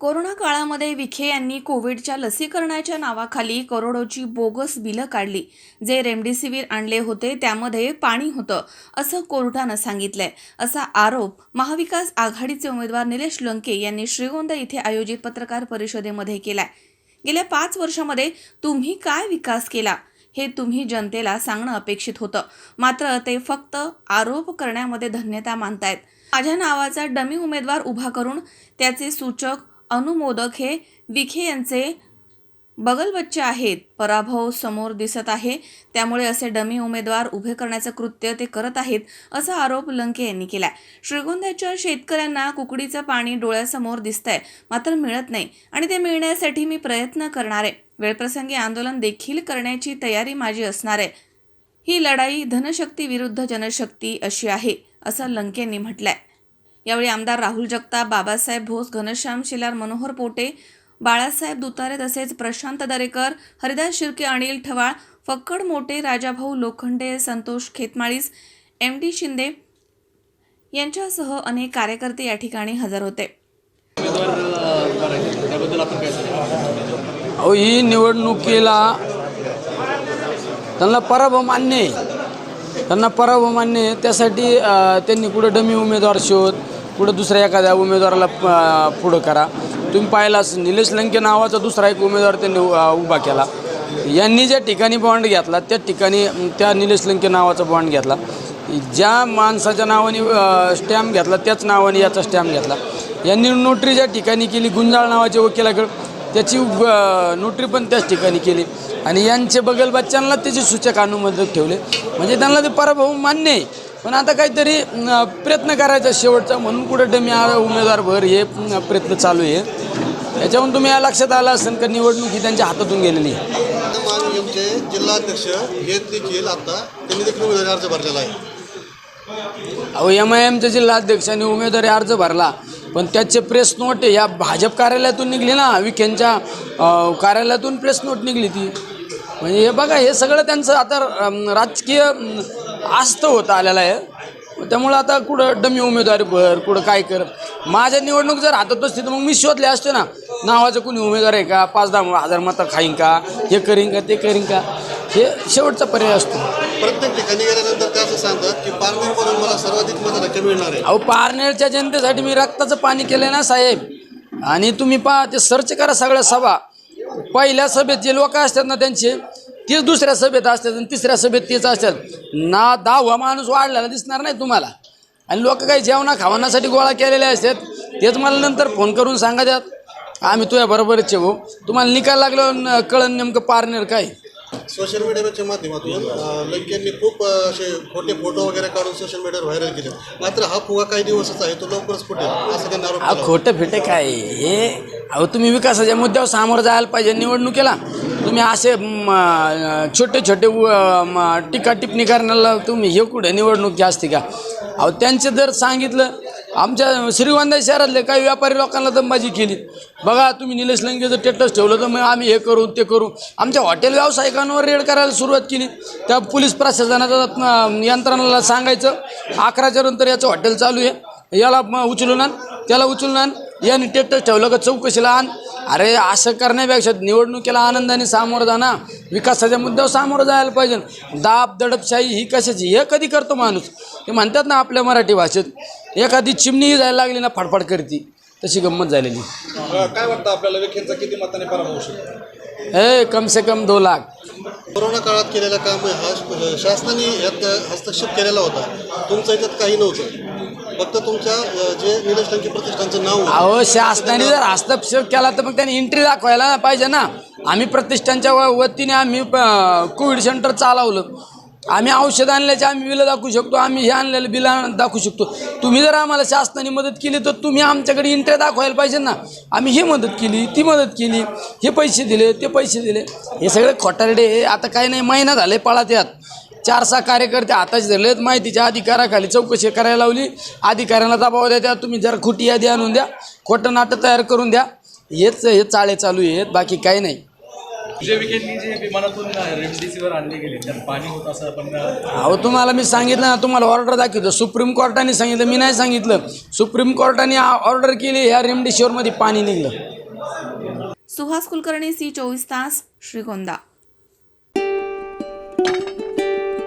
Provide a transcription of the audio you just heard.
Corona काळामध्ये विखे यांनी कोविडच्या लसीकरणाच्या नावाखाली करोडोची बोगस बिलं काढली. जे रेमडेसिवीर आणले होते त्यामध्ये पाणी होतं असं कोर्टानं सांगितलंय. असा आरोप महाविकास आघाडीचे उमेदवार निलेश लंके यांनी श्रीगोंदा इथे आयोजित पत्रकार परिषदेमध्ये केलाय. गेल्या पाच वर्षामध्ये तुम्ही काय विकास केला? हे तुम्ही जनतेला सांगणं अपेक्षित होतं. मात्र ते फक्त आरोप करण्यामध्ये धन्यता मानतायत. माझ्या नावाचा डमी उमेदवार उभा करून त्याचे सूचक अनुमोदक हे विखे यांचे बगलबच्चे आहेत. पराभव समोर दिसत आहे. त्यामुळे असे डमी उमेदवार उभे करण्याचं कृत्य ते करत आहेत असा आरोप लंके यांनी केला श्रीगोंद्याच्या शेतकऱ्यांना कुकडीचं पाणी डोळ्यासमोर दिसतंय मात्र मिळत नाही आणि ते मिळण्यासाठी मी प्रयत्न करणार आहे. वेळप्रसंगी आंदोलन देखील करण्याची तयारी माझी असणार आहे. ही लढाई धनशक्ती विरुद्ध जनशक्ती अशी आहे असं लंकेंनी म्हटलंय. यावेळी आमदार राहुल जगताप बाबासाहेब भोस घनश्याम शिलार मनोहर पोटे बाळासाहेब दुतारे तसेच प्रशांत दरेकर हरिदास शिर्के अनिल ठवाळ फक्कड मोटे राजाभाऊ लोखंडे संतोष खेतमाळीस एम डी शिंदे यांच्यासह अनेक कार्यकर्ते या ठिकाणी हजर होते. अहो ही निवडणुकीला त्यांना पराभव मान्य आहे. त्यांना पराभव मान्य आहे. त्यासाठी त्यांनी कुठं डमी उमेदवार शोध पुढं दुसऱ्या एखाद्या उमेदवाराला पुढं करा. तुम्ही पाहिलास निलेश लंके नावाचा दुसरा एक उमेदवार त्यांनी उभा केला. यांनी ज्या ठिकाणी बॉन्ड घेतला त्या ठिकाणी त्या निलेश लंके नावाचा बॉन्ड घेतला. ज्या माणसाच्या नावाने स्टॅम्प घेतला त्याच नावाने याचा स्टॅम्प घेतला. यांनी नोटरी ज्या ठिकाणी केली गुंजाळ नावाच्या वकिलाकडं त्याची नोटरी पण त्याच ठिकाणी केली. आणि यांचे बगल बच्चांना त्याचे सूचक अनुमोदक ठेवले. म्हणजे त्यांना ते पराभव मान्य आहे. पण आता काहीतरी प्रयत्न करायचा शेवटचा म्हणून कुठं डमी उमेदवार भर हे प्रयत्न चालू आहे. याच्यावरून तुम्ही या लक्षात आलं असेल का निवडणूक ही त्यांच्या हातातून गेलेली आहे? जिल्हाध्यक्ष हे देखील आता त्यांनी देखील उमेदवारी अर्ज भरलेला आहे. अहो एम आय एमच्या जिल्हाध्यक्षांनी उमेदवारी अर्ज भरला. पण त्याचे प्रेस नोट या भाजप कार्यालयातून निघली ना विखेंच्या कार्यालयातून प्रेस नोट निघली ती. म्हणजे हे बघा हे सगळं त्यांचं आता राजकीय आस्त होत आलेलं आहे. त्यामुळं आता कुठं डमी उमेदवारी भर कुठं काय कर. माझ्या निवडणूक जर हातात असती तर मग मी शोधले असते ना. नावाचं कुणी उमेदवार आहे का? पाच दहा हजार मतं खाईन का? हे करीन का? ते करीन का? हे शेवटचा पर्याय असतो. प्रत्येक ठिकाणी गेल्यानंतर ते असं सांगतात की पारनेरमधून मला सर्वाधिक मतदान मिळणार आहे. अहो पारनेरच्या जनतेसाठी मी रक्ताचं पाणी केलं ना साहेब. आणि तुम्ही पहा ते सर्च करा सगळ्या सभा. पहिल्या सभेत जे लोक असतात ना त्यांचे तेच दुसऱ्या सभेत असतात आणि तिसऱ्या सभेत तेच असतात. ना दहावा माणूस वाढलेला दिसणार नाही तुम्हाला. आणि लोक काही जेवणा खावण्यासाठी गोळा केलेले असतात. तेच मला नंतर फोन करून सांगा द्यात आम्ही तुझ्या बरोबरच भाऊ तुम्हाला निकाल लागलो कळण नेमकं पारनेर काय? सोशल मीडियाच्या माध्यमातून लंकेंनी खूप असे खोटे फोटो वगैरे काढून सोशल मीडियावर व्हायरल केले. मात्र हा फुगा काही दिवसच आहे तो लवकरच फुटेल असं त्यांनी आरोप. खोटं फिटे काय? हे अहो तुम्ही विकासाच्या मुद्द्यावर सामोरं जायला पाहिजे निवडणुकीला. तुम्ही असे छोटे छोटे टीका टिप्पणी करण्याला तुम्ही हे कुठे निवडणूक असते का? अहो त्यांचे जर सांगितलं आमच्या श्रीगोंदा शहरातले काही व्यापारी लोकांना दमबाजी केली. बघा तुम्ही निलेश लंगेचं टेटस ठेवलं तर मग आम्ही हे करू ते करू. आमच्या हॉटेल व्यावसायिकांवर रेड करायला सुरुवात केली. त्या पोलीस प्रशासनाचा यंत्रणाला सांगायचं अकराच्या नंतर याचं हॉटेल चालू आहे. याला उचलून आण त्याला उचलून आण. याने टेटस ठेवलं का चौकशीला आण. अरे असं करण्यापेक्षा निवडणुकीला आनंदाने सामोरं जा ना विकासाच्या मुद्द्यावर सामोरं जायला पाहिजे. दाब दडपशाही ही कशाची? हे कधी करतो माणूस? ते म्हणतात ना आपल्या मराठी भाषेत एखादी चिमणी जायला लागली ना फडफड करती. तशी गंमत झालेली. काय वाटतं आपल्याला? विखेंचा किती मताने पराभव ए कम से कम दो लाख. कोरोना काळात केलेलं काम हा शासनाने यात हस्तक्षेप केलेला होता. तुमचं याच्यात काही नव्हतं. फक्त तुमच्या जे निलेश लंके प्रतिष्ठानचं नाव होतं, अहो शासनाने जर हस्तक्षेप केला तर मग त्यांनी एंट्री दाखवायला पाहिजे ना. आम्ही प्रतिष्ठानच्या व- वतीने आम्ही कोविड सेंटर चालवलं. आम्ही औषध आणल्याचे आम्ही बिलं दाखवू शकतो आम्ही हे आणलेलं बिलं दाखवू शकतो. तुम्ही जर आम्हाला शासनाने मदत केली तर तुम्ही आमच्याकडे इंट्री दाखवायला पाहिजे ना. आम्ही ही मदत केली ती मदत केली हे पैसे दिले ते पैसे दिले. हे सगळे खोटारडे आता काही नाही महिना झाले पळात यात. चार सहा कार्यकर्ते हाताचे धरलेत. माहितीच्या अधिकाराखाली चौकशी करायला लावली. अधिकाऱ्यांना दबाव द्या त्या तुम्ही जरा खोटी यादी आणून द्या. खोटं नाटक तयार करून द्या. हेच हे चाळे चालू आहेत. बाकी काही नाही. विजय विखेंनी जे विमानातून रेमडेसिवीर आणले गेले त्यात पाणी होत असं आपण अहो तुम्हाला मी सांगितलं ना तुम्हाला ऑर्डर दाखवतो. सुप्रीम कोर्टाने सांगितलं मी नाही सांगितलं. सुप्रीम कोर्टाने ऑर्डर केली ह्या रेमडेसिवीरमध्ये पाणी निघलं. सुहास कुलकर्णी सी चोवीस तास श्रीगोंदा.